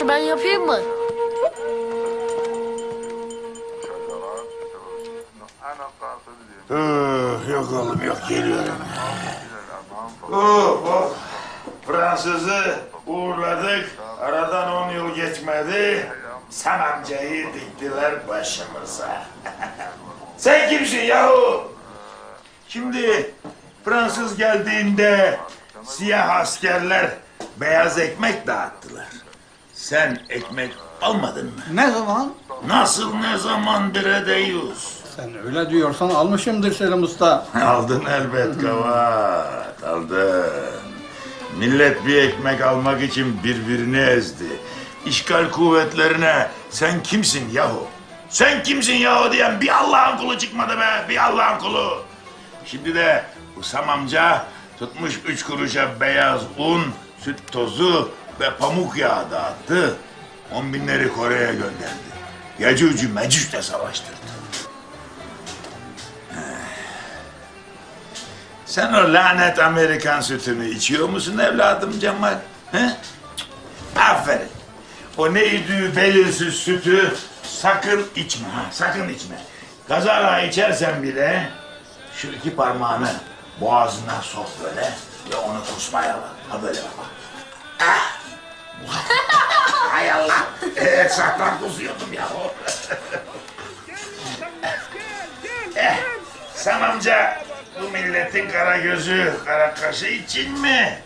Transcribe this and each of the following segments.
Tıraşı ben yapayım mı? Üh, yok oğlum yok geliyorum. Oh, oh. Fransız'ı uğurladık. Aradan on yıl geçmedi. Sen amcayı diktiler başımıza. Sen kimsin yahu? Şimdi Fransız geldiğinde siyah askerler beyaz ekmek dağıttılar. Sen ekmek almadın mı? Ne zaman? Nasıl ne zaman bire? Sen öyle diyorsan almışımdır Selim Usta. Aldın elbet kavat, aldın. Millet bir ekmek almak için birbirini ezdi. İşgal kuvvetlerine sen kimsin yahu? Sen kimsin yahu diyen bir Allah'ın kulu çıkmadı be, bir Allah'ın kulu. Şimdi de Usam amca tutmuş üç kuruşa beyaz un, süt tozu ve pamuk yağı dağıttı. On binleri Kore'ye gönderdi. Yecücü mecücle savaştırdı. Sen o lanet Amerikan sütünü içiyor musun evladım Cemal? He? Aferin. O neydi belirsiz sütü sakın içme ha, sakın içme. Kazara içersen bile şu iki parmağını boğazına sok böyle ve onu kusmaya bak. Ha böyle bak. Ah! Hay Allah. Evet saklan kusuyordum ya. eh, sen amca bu milletin kara gözü, kara kaşı için mi?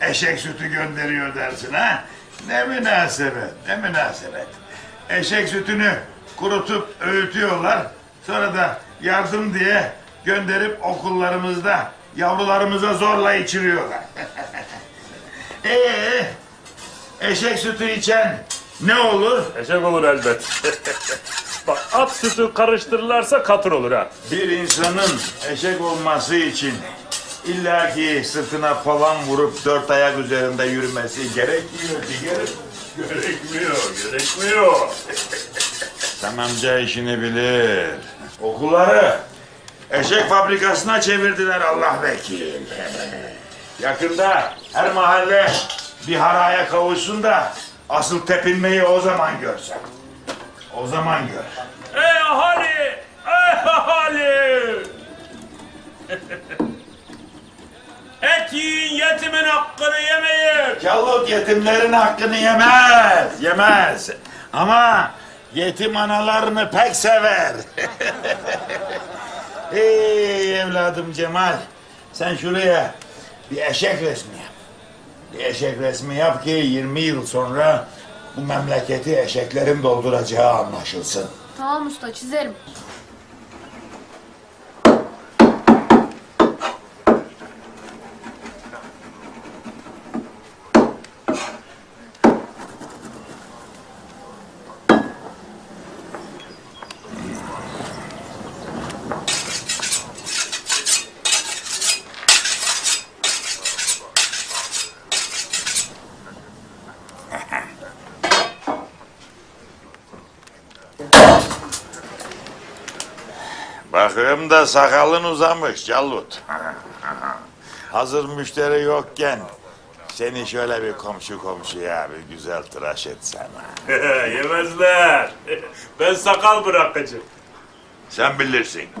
Eşek sütü gönderiyor dersin ha? Ne münasebet, ne münasebet. Eşek sütünü kurutup öğütüyorlar. Sonra da yardım diye gönderip okullarımızda yavrularımıza zorla içiriyorlar. Ee, eşek sütü içen ne olur? Eşek olur elbet. Bak at sütü karıştırırlarsa katır olur ha. Bir insanın eşek olması için illaki sırtına falan vurup dört ayak üzerinde yürümesi gerekmiyor ki gerek. Gerekmiyor, gerekmiyor. Sam amca işini bilir. Okulları eşek fabrikasına çevirdiler Allah vekil. Yakında her mahalle bir haraya kavuşsun da asıl tepinmeyi o zaman görsen. O zaman gör. Ey ahali! Ey ahali! Et yiyin yetimin hakkını yemeyin. Yallut yetimlerin hakkını yemez, yemez. Ama yetim analarını pek sever. Ey evladım Cemal, sen şuraya bir eşek resmi yap. Bir eşek resmi yap ki 20 yıl sonra bu memleketi eşeklerin dolduracağı anlaşılsın. Tamam usta çizerim. Bakıyorum da sakalın uzamış Callut. Hazır müşteri yokken seni şöyle bir komşu komşuya bir güzel tıraş etsem. ha. Yemezler. Ben sakal bırakacağım. Sen bilirsin.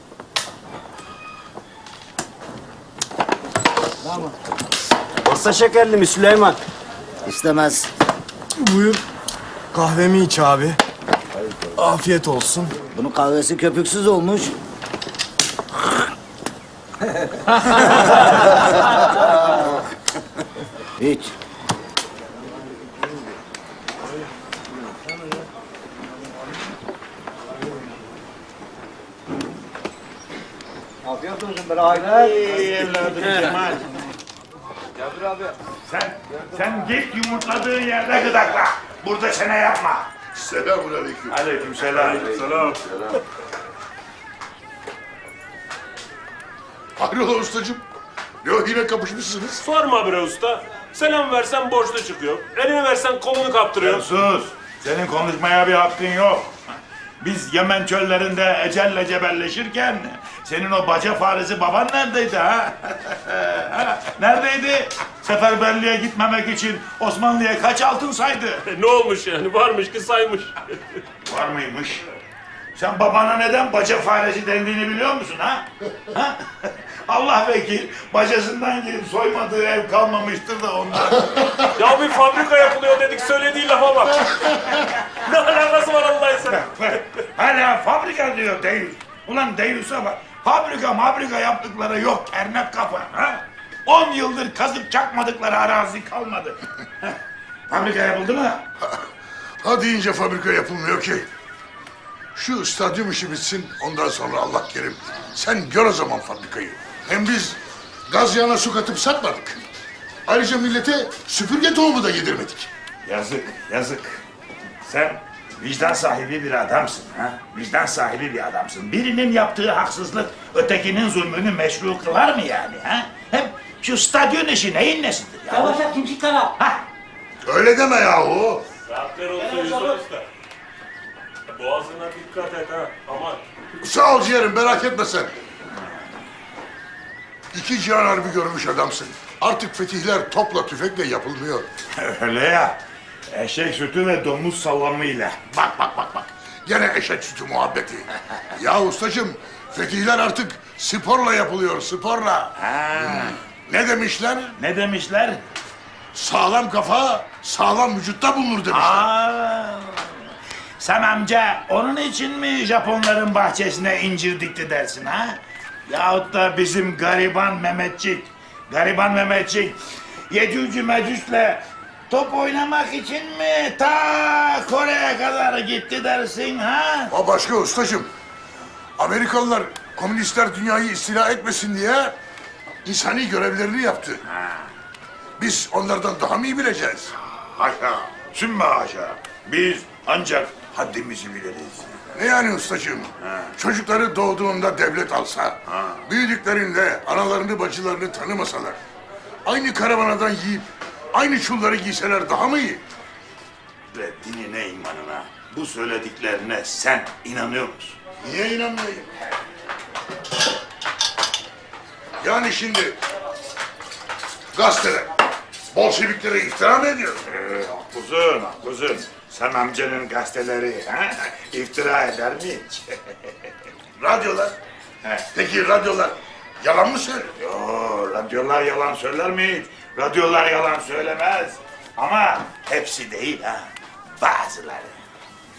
Orta şekerli mi Süleyman? İstemez. Buyur. Kahvemi iç abi. Afiyet olsun. Bunun kahvesi köpüksüz olmuş. Hiç. Afiyet olsun beraber. Ey evladım Cemal. Cabir abi. Sen, sen git yumurtladığın yerde gıdakla. Burada çene yapma. Selamun aleyküm. Aleyküm selam. Selam. Hayrola ustacığım? Ne o yine kapışmışsınız? Sorma bre usta. Selam versen borçlu çıkıyor. Elini versen kolunu kaptırıyor. Sus. Senin konuşmaya bir hakkın yok. Biz Yemen çöllerinde ecelle cebelleşirken senin o baca faresi baban neredeydi ha? Ha? neredeydi? Seferberliğe gitmemek için Osmanlı'ya kaç altın saydı? ne olmuş yani? Varmış ki saymış. Var mıymış? Sen babana neden baca faresi dendiğini biliyor musun ha? ha? Allah vekil bacasından gelip soymadığı ev kalmamıştır da ondan. ya bir fabrika yapılıyor dedik söylediği lafa bak. ne alakası var Allah'ın sen? Hala fabrika diyor Deyus. Ulan Deyus'a bak. Fabrika mabrika yaptıkları yok kernek kafa. Ha? 10 yıldır kazıp çakmadıkları arazi kalmadı. fabrika yapıldı mı? Ha deyince fabrika yapılmıyor ki. Şu stadyum işi bitsin ondan sonra Allah kerim. Sen gör o zaman fabrikayı. Hem biz gaz yağına su katıp satmadık. Ayrıca millete süpürge tohumu da yedirmedik. Yazık, yazık. Sen vicdan sahibi bir adamsın ha? Vicdan sahibi bir adamsın. Birinin yaptığı haksızlık ötekinin zulmünü meşru kılar mı yani ha? Hem şu stadyum işi neyin nesidir ya? Yavaşla kimsi kanal. Ha? Öyle deme yahu. Saatler oldu Yusuf Usta. Boğazına dikkat et ha. Aman. Sağ ol ciğerim merak etme sen. İki cihan harbi görmüş adamsın. Artık fetihler topla tüfekle yapılmıyor. Öyle ya. Eşek sütü ve domuz salamıyla. Bak bak bak bak. Gene eşek sütü muhabbeti. ya ustacığım fetihler artık sporla yapılıyor sporla. Ha. Ne demişler? Ne demişler? Sağlam kafa sağlam vücutta bulunur demişler. Aa, sen amca onun için mi Japonların bahçesine incir dikti dersin ha? Yahut da bizim gariban Mehmetçik, gariban Mehmetçik Yecüc Mecüc'le top oynamak için mi ta Kore'ye kadar gitti dersin ha? O başka ustacığım. Amerikalılar komünistler dünyayı istila etmesin diye insani görevlerini yaptı. Biz onlardan daha mı iyi bileceğiz? Haşa, sümme haşa. Biz ancak haddimizi biliriz. Ne yani ustacığım? Çocukları doğduğunda devlet alsa, büyüdüklerinde analarını bacılarını tanımasalar, aynı karavanadan yiyip aynı çulları giyseler daha mı iyi? Ve dinine imanına, bu söylediklerine sen inanıyor musun? Niye inanmayayım? Yani şimdi gazeteler Bolşeviklere iftira mı ediyor? Ee, haklısın, haklısın. Sen amcanın gazeteleri ha? iftira eder mi hiç? Radyolar. Peki radyolar yalan mı söylüyor? Yo, radyolar yalan söyler mi hiç? Radyolar yalan söylemez. Ama hepsi değil ha. Bazıları,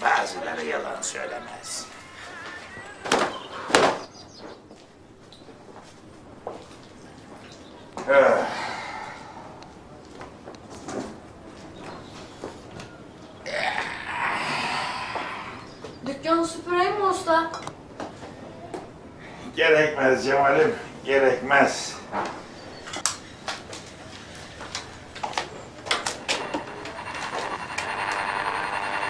bazıları yalan söylemez. Dükkanı süpüreyim mi usta? Gerekmez Cemal'im, gerekmez.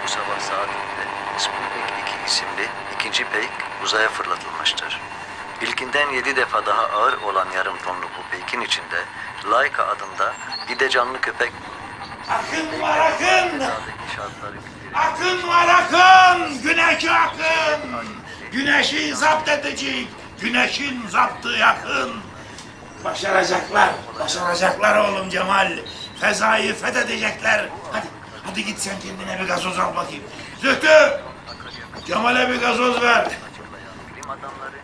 Bu sabah saat 2'de Sputnik 2 isimli ikinci peyk uzaya fırlatılmıştır. İlkinden 7 defa daha ağır olan yarım tonlu bu peykin içinde Laika adında bir de canlı köpek Akın var akın! Akın var akın! Güneş akın! Güneşi zapt edecek! Güneşin zaptı yakın! Başaracaklar, başaracaklar oğlum Cemal. Fezayı fethedecekler. Hadi, hadi git sen kendine bir gazoz al bakayım. Zühtü! Cemal'e bir gazoz ver. Adamları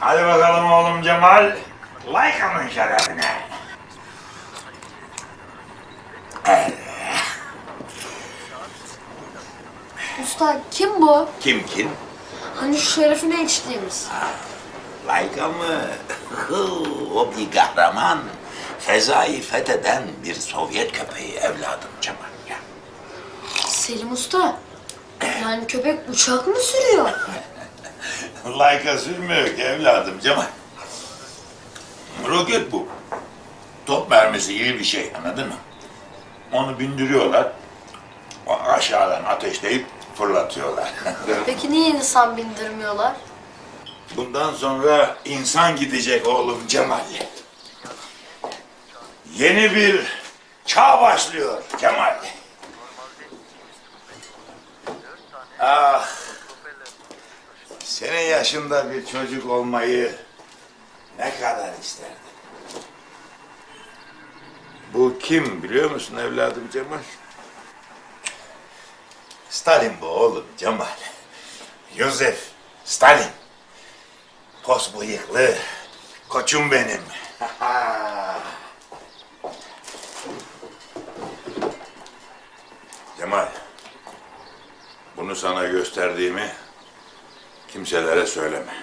Hadi bakalım oğlum Cemal. Laika'nın şerefine. Usta kim bu? Kim kim? Hani şu şerefine içtiğimiz. Laika mı? o bir kahraman. Fezayı fetheden bir Sovyet köpeği evladım Cemal. Ya. Selim Usta. Yani köpek uçak mı sürüyor? Layka sürmüyor ki evladım Cemal. Roket bu. Top mermisi gibi bir şey anladın mı? Onu bindiriyorlar. Aşağıdan ateşleyip fırlatıyorlar. Peki niye insan bindirmiyorlar? Bundan sonra insan gidecek oğlum Cemal. Yeni bir çağ başlıyor Cemal. Ah. Senin yaşında bir çocuk olmayı ne kadar isterdim. Bu kim biliyor musun evladım Cemal? Stalin bu oğlum Cemal. Yosef Stalin. Pos bıyıklı. Koçum benim. Cemal. Bunu sana gösterdiğimi kimselere söyleme.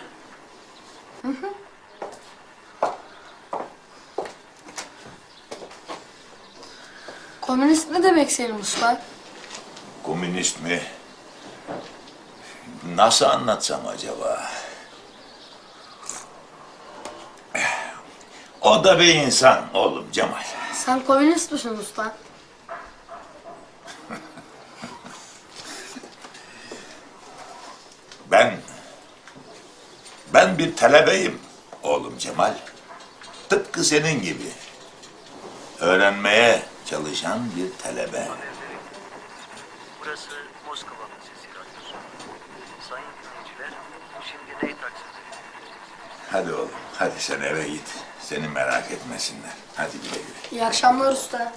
Komünist ne demek Selim Usta? Komünist mi? Nasıl anlatsam acaba? O da bir insan oğlum Cemal. Sen komünist misin usta? Ben ben bir talebeyim oğlum Cemal. Tıpkı senin gibi. Öğrenmeye çalışan bir talebe. Burası Moskova Sesi Radyosu. Sayın dinleyiciler, şimdi neyi taksit Hadi oğlum, hadi sen eve git. Seni merak etmesinler. Hadi güle güle. İyi akşamlar usta.